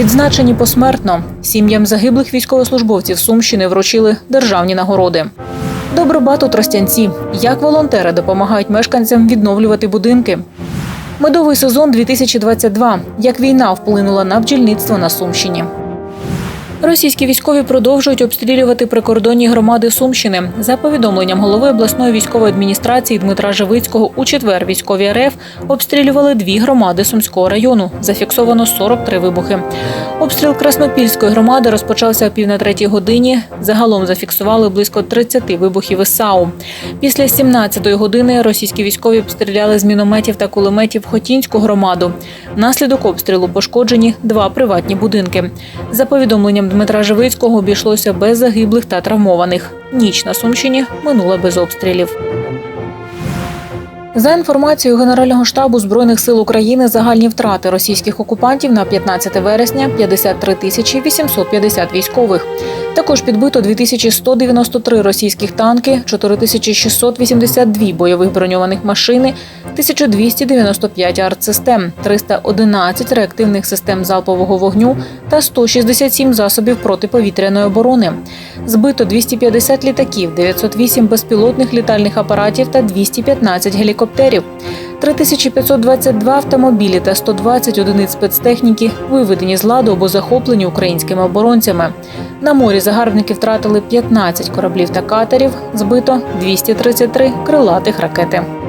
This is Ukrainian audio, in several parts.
Відзначені посмертно. Сім'ям загиблих військовослужбовців Сумщини вручили державні нагороди. Добробат у Тростянці. Як волонтери допомагають мешканцям відновлювати будинки. Медовий сезон 2022. Як війна вплинула на бджільництво на Сумщині. Російські військові продовжують обстрілювати прикордонні громади Сумщини. За повідомленням голови обласної військової адміністрації Дмитра Живицького, у четвер військові РФ обстрілювали дві громади Сумського району. Зафіксовано 43 вибухи. Обстріл Краснопільської громади розпочався о пів на третій годині. Загалом зафіксували близько 30 вибухів із САУ. Після 17-ї години російські військові обстріляли з мінометів та кулеметів Хотінську громаду. Внаслідок обстрілу пошкоджені два приватні будинки. За повідомленням Дмитра Живицького, обійшлося без загиблих та травмованих. Ніч на Сумщині минула без обстрілів. За інформацією Генерального штабу збройних сил України, загальні втрати російських окупантів на 15 вересня 53 тисячі 850 військових. Також підбито 2193 російських танки, 4682 бойових броньованих машини, 1295 артсистем, 311 реактивних систем залпового вогню та 167 засобів протиповітряної оборони. Збито 250 літаків, 908 безпілотних літальних апаратів та 215 гелікоптерів. 3522 автомобілі та 120 одиниць спецтехніки виведені з ладу або захоплені українськими оборонцями. На морі загарбники втратили 15 кораблів та катерів, збито 233 крилатих ракети.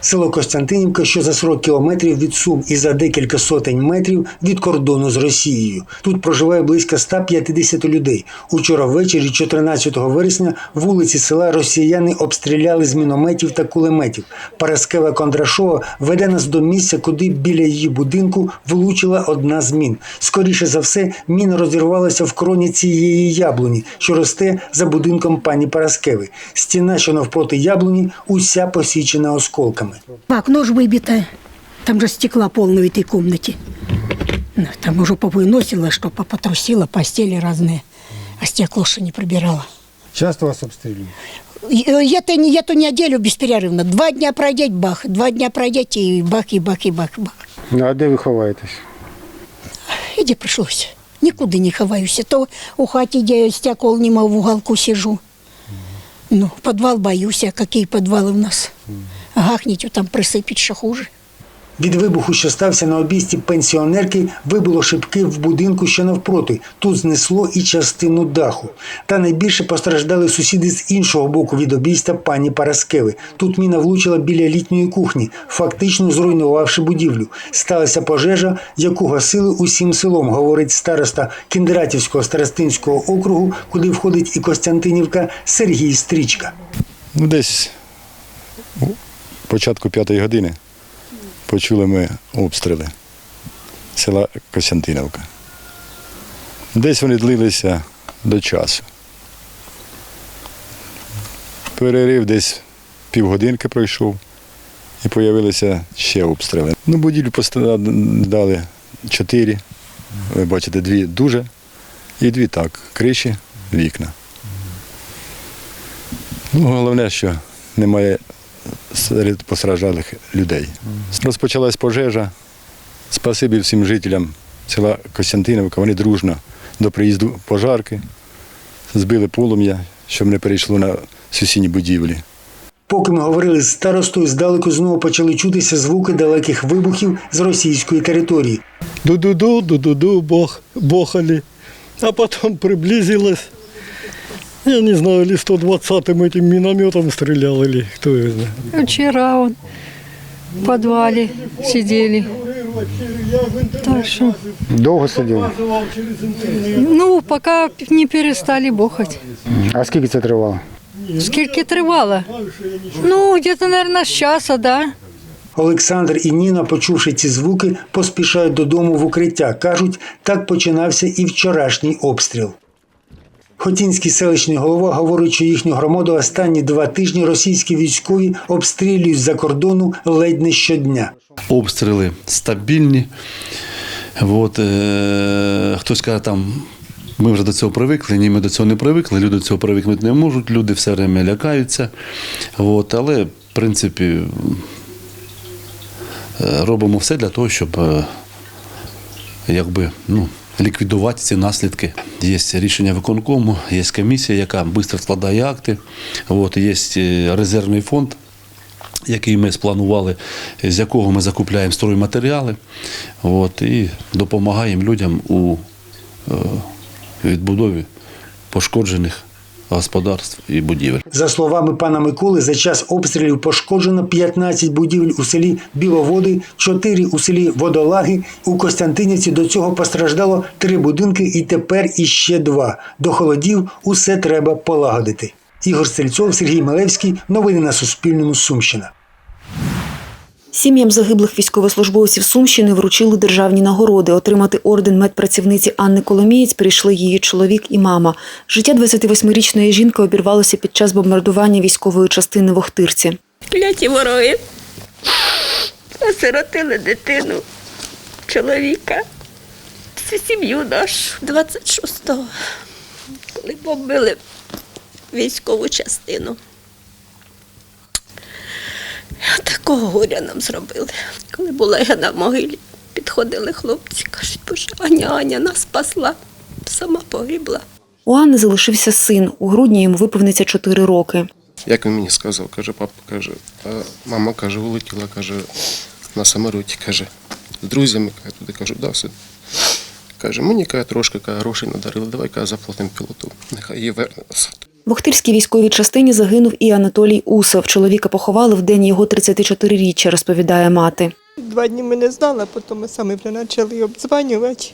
Село Костянтинівка, що за 40 кілометрів від Сум і за декілька сотень метрів від кордону з Росією. Тут проживає близько 150 людей. Учора ввечері, 14 вересня, вулиці села росіяни обстріляли з мінометів та кулеметів. Параскева Кондрашова веде нас до місця, куди біля її будинку влучила одна з мін. Скоріше за все, міна розірвалася в кроні цієї яблуні, що росте за будинком пані Параскеви. Стіна, що навпроти яблуні, уся посічена осколками. Окно ж выбито. Там же стекла полно в этой комнате. Ну, Там уже повыносило, что потрусило, постели разные. А стекло что не прибирала. Часто вас обстрілюють? И, э, Я-то не, я-то неделю беспрерывно. Два дня пройдеть, бах. Два дня пройдеть, и бах, и бах, и бах, бах. Ну, а де ви ховаєтесь? И где пришлось? Никуда не ховаюсь. То у хати, где стекол нема, в уголку сижу. Ну, подвал боюсь, а какие подвалы у нас? Гахнете там присыпить, что хуже. Від вибуху, що стався на обійсті пенсіонерки, вибило шибки в будинку, що навпроти. Тут знесло і частину даху. Та найбільше постраждали сусіди з іншого боку від обійста пані Параскеви. Тут міна влучила біля літньої кухні, фактично зруйнувавши будівлю. Сталася пожежа, яку гасили усім селом, говорить староста Кіндратівського старостинського округу, куди входить і Костянтинівка Сергій Стрічка. Ну, десь початку п'ятої години почули ми обстріли села Костянтиновка. Десь вони длилися до часу. Перерив десь півгодинки пройшов і з'явилися ще обстріли. Ну, будівлю пострадали чотири. Ви бачите, дві дуже і дві так. Криші, вікна. Ну, головне, що немає серед постраждалих людей. Розпочалась пожежа. Спасибі всім жителям села Костянтиновка. Вони дружно до приїзду пожарки збили полум'я, щоб не перейшло на сусідні будівлі. Поки ми говорили з старостою, здалеку знову почали чутися звуки далеких вибухів з російської території. ду-ду-ду, ду-ду-ду, бох, бохали. А потом приблизилось. Я не знаю, или 120-м этим минометом стрелял, или кто его знает. Вчера он в подвале сидели. Так что, Довго сиділи? ну, пока не перестали бухать. А скільки це тривало? Скільки тривало? Ну, где-то, наверное, с часа, да. Олександр і Ніна, почувши ці звуки, поспішають додому в укриття. Кажуть, так починався і вчорашній обстріл. Хотінський селищний голова говорить, що їхню громаду останні два тижні російські військові обстрілюють за кордону ледь не щодня. обстріли стабільні. От, е, хтось каже, там, ми вже до цього привикли, ні, ми до цього не привикли, люди до цього привикнути не можуть, люди все время лякаються. От, але, в принципі, е, робимо все для того, щоб е, якби, ну, ліквідувати ці наслідки. Є рішення виконкому, є комісія, яка швидко складає акти. От, є е, резервний фонд, який ми спланували, з якого ми закупляємо стройматеріали от, і допомагаємо людям у е, відбудові пошкоджених господарств і будівель. За словами пана Миколи, за час обстрілів пошкоджено 15 будівель у селі Біловоди, 4 у селі Водолаги. У Костянтинівці до цього постраждало 3 будинки і тепер іще 2. До холодів усе треба полагодити. Ігор Стрільцов, Сергій Малевський. Новини на Суспільному. Сумщина. Сім'ям загиблих військовослужбовців Сумщини вручили державні нагороди. Отримати орден медпрацівниці Анни Коломієць прийшли її чоловік і мама. Життя 28-річної жінки обірвалося під час бомбардування військової частини в Охтирці. Кляті вороги. Осиротили дитину, чоловіка, всю сім'ю нашу. 26-го, коли бомбили військову частину. Такого горя нам зробили. Коли була я на могилі, підходили хлопці, кажуть, боже, Аня, Аня нас спасла, сама погибла. У Анни залишився син. У грудні йому виповниться 4 роки. Як він мені сказав, каже, папа каже, а мама каже, улетіла, каже, на самороті, каже, з друзями каже, туди кажу, да, все. Каже, мені каже, трошки каже, грошей надарили, давай каже, заплатимо пілоту. Нехай її верне назад. В Охтирській військовій частині загинув і Анатолій Усов. Чоловіка поховали в день його 34-річчя, розповідає мати. Два дні ми не знали, потім ми самі вже почали обдзванювати.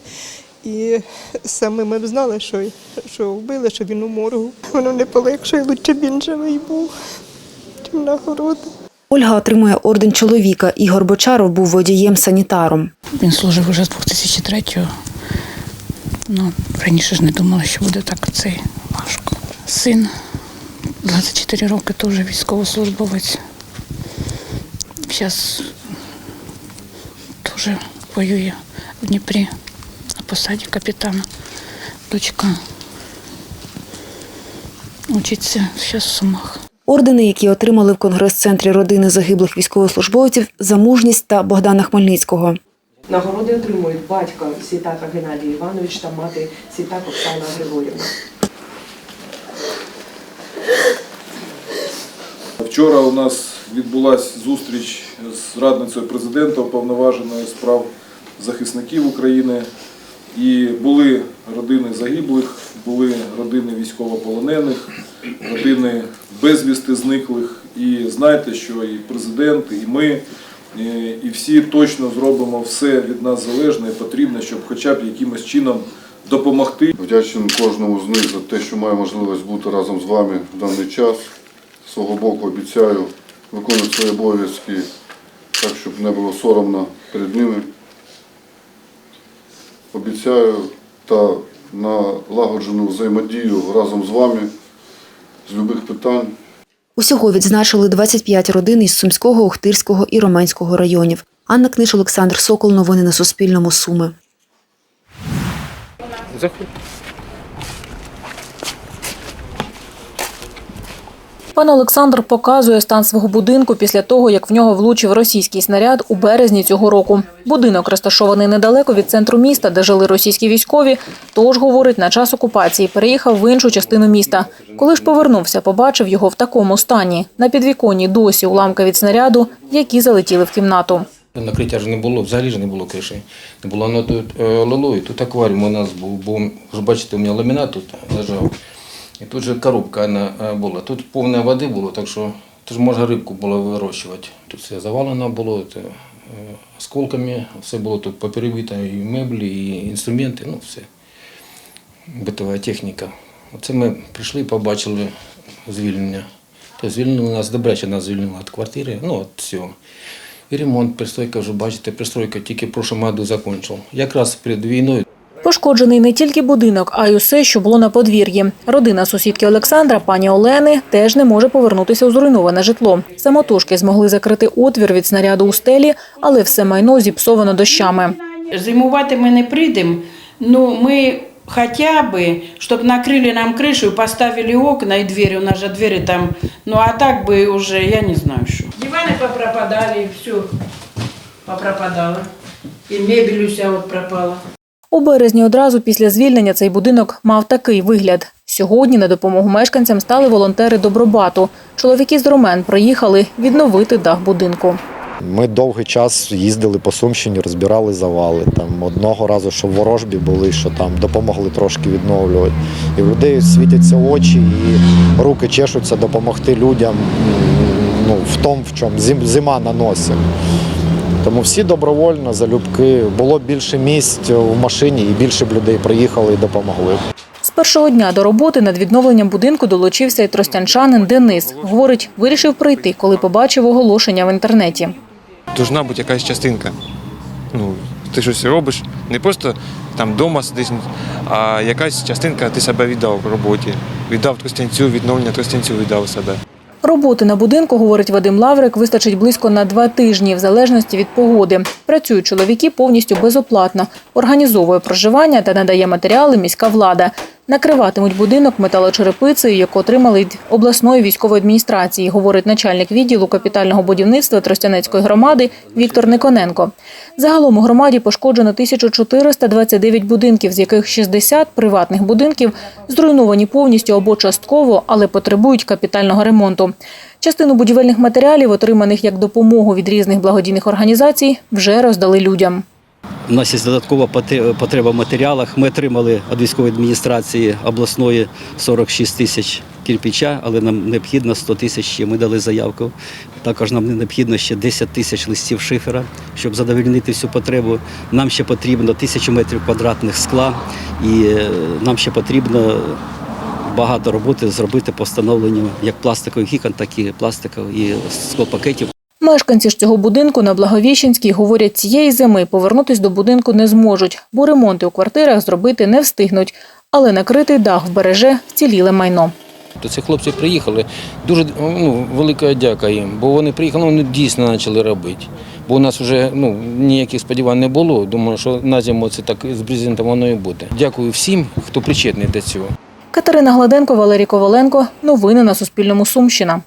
І саме ми знали, що, що вбили, що він у моргу. Воно не полегшує, лучше б він живий був, чим нагороди. Ольга отримує орден чоловіка. Ігор Бочаров був водієм-санітаром. Він служив уже з 2003-го. Ну, раніше ж не думала, що буде так це важко. Син 24 роки теж військовослужбовець. Зараз теж воює в Дніпрі на посаді капітана. Дочка учиться зараз в Сумах. Ордени, які отримали в Конгрес-центрі родини загиблих військовослужбовців за мужність та Богдана Хмельницького. Нагороди отримують батько Сітака Геннадій Іванович та мати Сітак Оксана Григорівна. Вчора у нас відбулася зустріч з радницею президента уповноваженою з прав захисників України. І були родини загиблих, були родини військовополонених, родини безвісти зниклих. І знайте, що і президент, і ми, і всі точно зробимо все від нас залежне і потрібне, щоб хоча б якимось чином допомогти. Вдячний кожному з них за те, що має можливість бути разом з вами в даний час. З свого боку обіцяю виконувати свої обов'язки так, щоб не було соромно перед ними. Обіцяю та налагоджену взаємодію разом з вами з любих питань. Усього відзначили 25 родин із Сумського, Охтирського і Романського районів. Анна Книж, Олександр Сокол. Новини на Суспільному. Суми. Пан Олександр показує стан свого будинку після того, як в нього влучив російський снаряд у березні цього року. Будинок розташований недалеко від центру міста, де жили російські військові. Тож, говорить, на час окупації переїхав в іншу частину міста. Коли ж повернувся, побачив його в такому стані. На підвіконні досі уламки від снаряду, які залетіли в кімнату. Накриття ж не було, взагалі ж не було криші. Не було воно тут е, лило, тут акваріум у нас був, бо ви бачите, у мене ламінат тут лежав. І тут же коробка е, була. Тут повне води було, так що тут ж можна рибку було вирощувати. Тут все завалено було це, е, осколками, все було тут поперебито, і меблі, і інструменти, ну все. Битова техніка. Оце ми прийшли і побачили звільнення. Тобто звільнили нас, добряче нас звільнили від квартири, ну від всього. І ремонт, пристройка вже бачите, пристройка тільки в прошлому году закінчив. Якраз перед війною Пошкоджений не тільки будинок, а й усе, що було на подвір'ї. Родина сусідки Олександра, пані Олени, теж не може повернутися у зруйноване житло. Самотужки змогли закрити отвір від снаряду у стелі, але все майно зіпсовано дощами. Зимувати ми не прийдемо, ну ми хоча б, щоб накрили нам кришу поставили окна і двері, у нас же двері там, ну а так би вже, я не знаю що. Дивани попропадали і все. попропадала. І мебель уся от пропала. У березні одразу після звільнення цей будинок мав такий вигляд. Сьогодні на допомогу мешканцям стали волонтери Добробату. Чоловіки з Румен приїхали відновити дах будинку. Ми довгий час їздили по Сумщині, розбирали завали. Там одного разу, що в ворожбі були, що там допомогли трошки відновлювати. І в людей світяться очі, і руки чешуться допомогти людям ну, в тому, в чому зим- зима на носі. Тому всі добровольно, залюбки. Було більше місць у машині, і більше б людей приїхали і допомогли. З першого дня до роботи над відновленням будинку долучився і тростянчанин Денис. Говорить, вирішив прийти, коли побачив оголошення в інтернеті. Должна бути якась частинка. Ну, ти щось робиш, не просто там вдома сидиш, а якась частинка ти себе віддав в роботі. Віддав тростянцю, відновлення тростянцю віддав себе. Роботи на будинку, говорить Вадим Лаврик, вистачить близько на два тижні, в залежності від погоди. Працюють чоловіки повністю безоплатно. Організовує проживання та надає матеріали міська влада. Накриватимуть будинок металочерепицею, яку отримали від обласної військової адміністрації, говорить начальник відділу капітального будівництва Тростянецької громади Віктор Никоненко. Загалом у громаді пошкоджено 1429 будинків, з яких 60 приватних будинків зруйновані повністю або частково, але потребують капітального ремонту. Частину будівельних матеріалів, отриманих як допомогу від різних благодійних організацій, вже роздали людям. У нас є додаткова потреба в матеріалах. Ми отримали від військової адміністрації обласної 46 тисяч кирпича, але нам необхідно 100 тисяч. Ми дали заявку. Також нам необхідно ще 10 тисяч листів шифера, щоб задовольнити всю потребу. Нам ще потрібно тисячу метрів квадратних скла, і е, нам ще потрібно багато роботи зробити по встановленню як пластикових вікон, так і пластикових і склопакетів. Мешканці ж цього будинку на Благовіщенській говорять, цієї зими повернутись до будинку не зможуть, бо ремонти у квартирах зробити не встигнуть. Але накритий дах вбереже вціліле майно. То ці хлопці приїхали. Дуже ну, велика дяка їм, бо вони приїхали, вони дійсно почали робити. Бо у нас вже ну, ніяких сподівань не було. Думаю, що на зиму це так з брезентом воно і буде. Дякую всім, хто причетний до цього. Катерина Гладенко, Валерій Коваленко. Новини на Суспільному. Сумщина.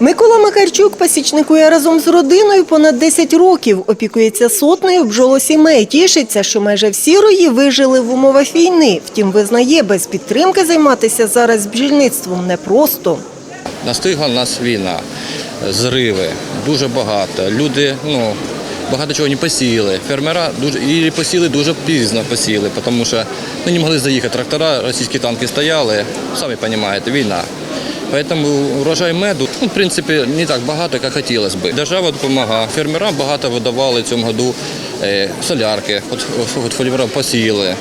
Микола Макарчук пасічникує разом з родиною понад 10 років. Опікується сотнею бджолосімей. Тішиться, що майже всі рої вижили в умовах війни. Втім, визнає, без підтримки займатися зараз бджільництвом непросто. Настигла нас війна, зриви, дуже багато. Люди ну, багато чого не посіяли. Фермера дуже і посіяли дуже пізно посіяли, тому що ну, не могли заїхати. Трактора, російські танки стояли, самі розумієте, війна. Поэтому урожай меду, ну, в принципі, не так багато, як хотілося б. Держава допомагає. Фермерам багато видавали цьому году е, солярки, от, фермерам посіяли.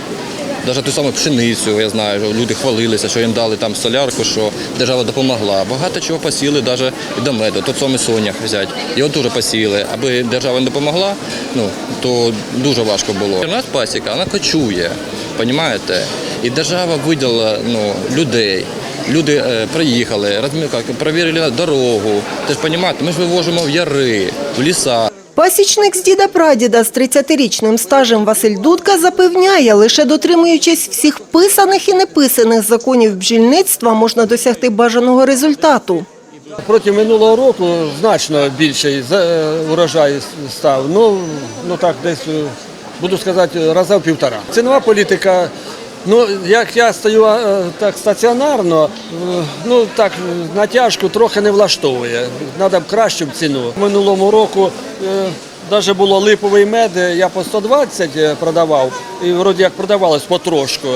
Навіть ту саму пшеницю, я знаю, що люди хвалилися, що їм дали там солярку, що держава допомогла. Багато чого посіяли навіть і до меду. Тот самий сонях взяти. Його дуже посіяли. Аби держава не допомогла, ну, то дуже важко було. У нас пасіка, вона кочує, розумієте? І держава виділила ну, людей. Люди е, приїхали, перевірили дорогу. Ти ж розумієте, ми ж вивозимо в яри, в ліса. Пасічник з діда-прадіда з 30-річним стажем Василь Дудка запевняє, лише дотримуючись всіх писаних і неписаних законів бджільництва можна досягти бажаного результату. Проти минулого року значно більший за- е, урожай став. Ну, ну так, десь, е, буду сказати, раза в півтора. Цінова політика, ну, як я стою е, так стаціонарно, е, ну так, натяжку трохи не влаштовує. Треба б кращу ціну. Минулому року навіть було липовий мед, я по 120 продавав, і вроді як продавалось потрошку.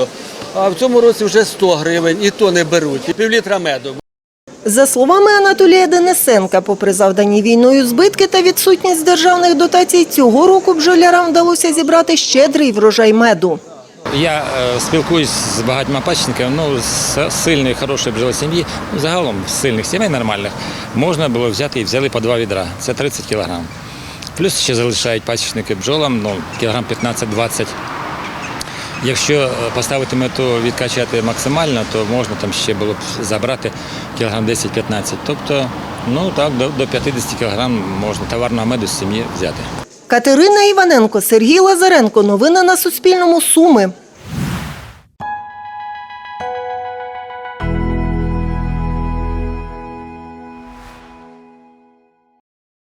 А в цьому році вже 100 гривень, і то не беруть, півлітра меду. За словами Анатолія Денисенка, попри завдані війною збитки та відсутність державних дотацій, цього року бджолярам вдалося зібрати щедрий врожай меду. Я е, спілкуюсь з багатьма пасічниками, ну, з сильної, хорошої бджолосім'ї, ну, загалом з сильних сімей нормальних, можна було взяти і взяли по два відра, це 30 кілограм. Плюс ще залишають пасічники бджолам, ну, кілограм 15-20. Якщо е, поставити мету відкачати максимально, то можна там ще було б забрати кілограм 10-15. Тобто, ну так, до, до 50 кілограм можна товарного меду з сім'ї взяти. Катерина Іваненко, Сергій Лазаренко. Новини на Суспільному. Суми.